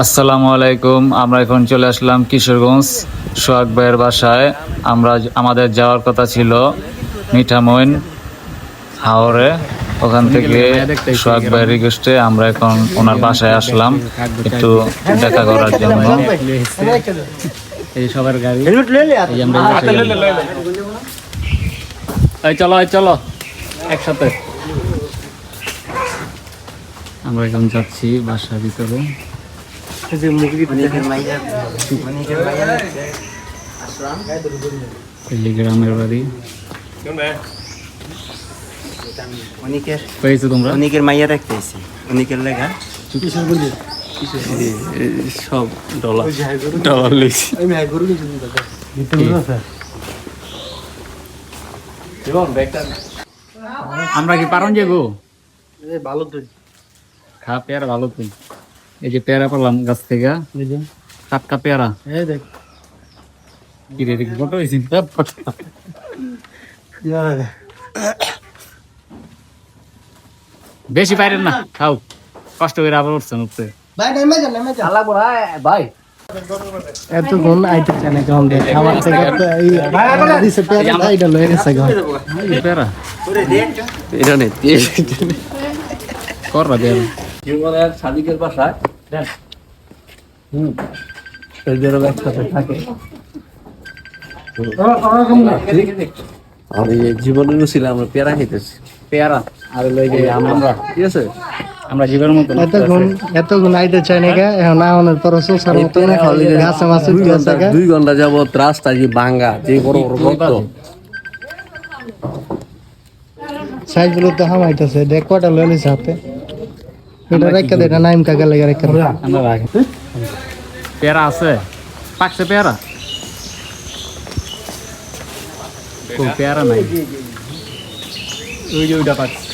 আসসালামু আলাইকুম আমরা এখন চলে আসলাম কিশোরগঞ্জ সোহাগ ভাইয়ের বাসায়। আমরা আমাদের যাওয়ার কথা ছিল মিঠামইন হাওরে ওখান থেকে সোহাগ ভাইয়ের রিকোয়েস্টে আমরা এখন ওনার বাসায় আসলাম একটু দেখা করার জন্য। এই সবার গাড়ি। এই চলো এই চলো একসাথে। আমরা এখন যাচ্ছি বাসার ভিতরে। এই গ্রামের বাড়ি। অনেকের পেয়েছ তোমরা? অনেকের মাইয়া অনেকের লেখা সব ডলার। আমরা কি পারন যে গো? ভালো তুই খা পেয়ারা ভালো তুই এই যে পেয়ারা পেলাম গাছ থেকে। টাটকা পেয়ারা। এই দেখ। কি রে ফটো হয়েছি। বেশি পাইরেন না খাও। কষ্ট করে আবার উঠছেন উঠতে এতক্ষণ আইতে চায় না কেমন দেখ আমার থেকে দিছে পেয়ারা এইটা লয়ে গেছে পেয়ারা। এটা নেই করবা পেয়ারা জীবনের সাদিকের বাসায়? এদেরও একসাথে থাকে। আমি জীবনের ছিল আমরা পেয়ারা খাইতেছি। পেয়ারা। আর লই যে আমরা। ঠিক আছে? আমরা জীবের মতো এতক্ষণ এতক্ষণ আইতে চায় না কে? এখন আওনের পর সোসার মতো না গাছে মাছ দুই ঘণ্টা দুই ঘণ্টা যাবত রাস্তা যে ভাঙ্গা যে বড় বড় গর্ত সাইজগুলো তো হামাইতেছে। দেখ কটা লয়ে হাতে। এটা রেখে দে এটা নাইম কাকা লাগে রেখে দে আমরা রাখি পেয়ারা আছে পাকছে পেয়ারা কই পেয়ারা নাই ওই যে ওইটা পাকছে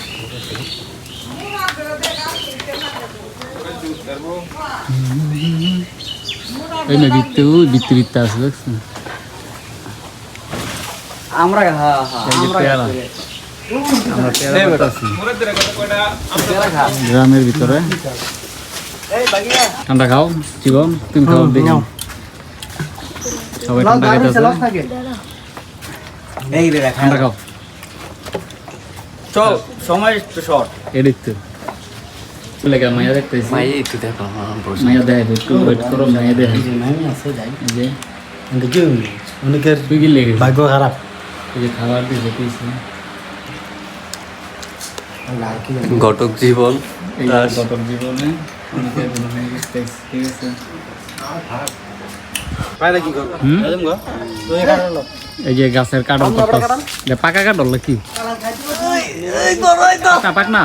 এই না বিত্তে ওই বিত্তে বিত্তে আছে দেখছেন আমরা হ্যাঁ এই যে পেয়ারা আমরা পেয়ারা পাতাছি গ্রামের ভিতরে। ঠান্ডা খাও জীবন তুমি খাও দেখি সবাই ঠান্ডা রাখা। ঠান্ডা খাও। চল সময় একটু শর্ট এডিট তো। চলে গেল মাইয়া দেখতেছি। মাই একটু দেখো মাইয়া দেয় একটু ওয়েট করো মাইয়া দেয়। এই যে অনেকের তুই কি লেগে ভাগ্য খারাপ। এই যে খাবার দিয়েছে পিছে ঘটক জীবন এই জীবনে? এই যে গাছের পাকা কাঠল নাকি পাক না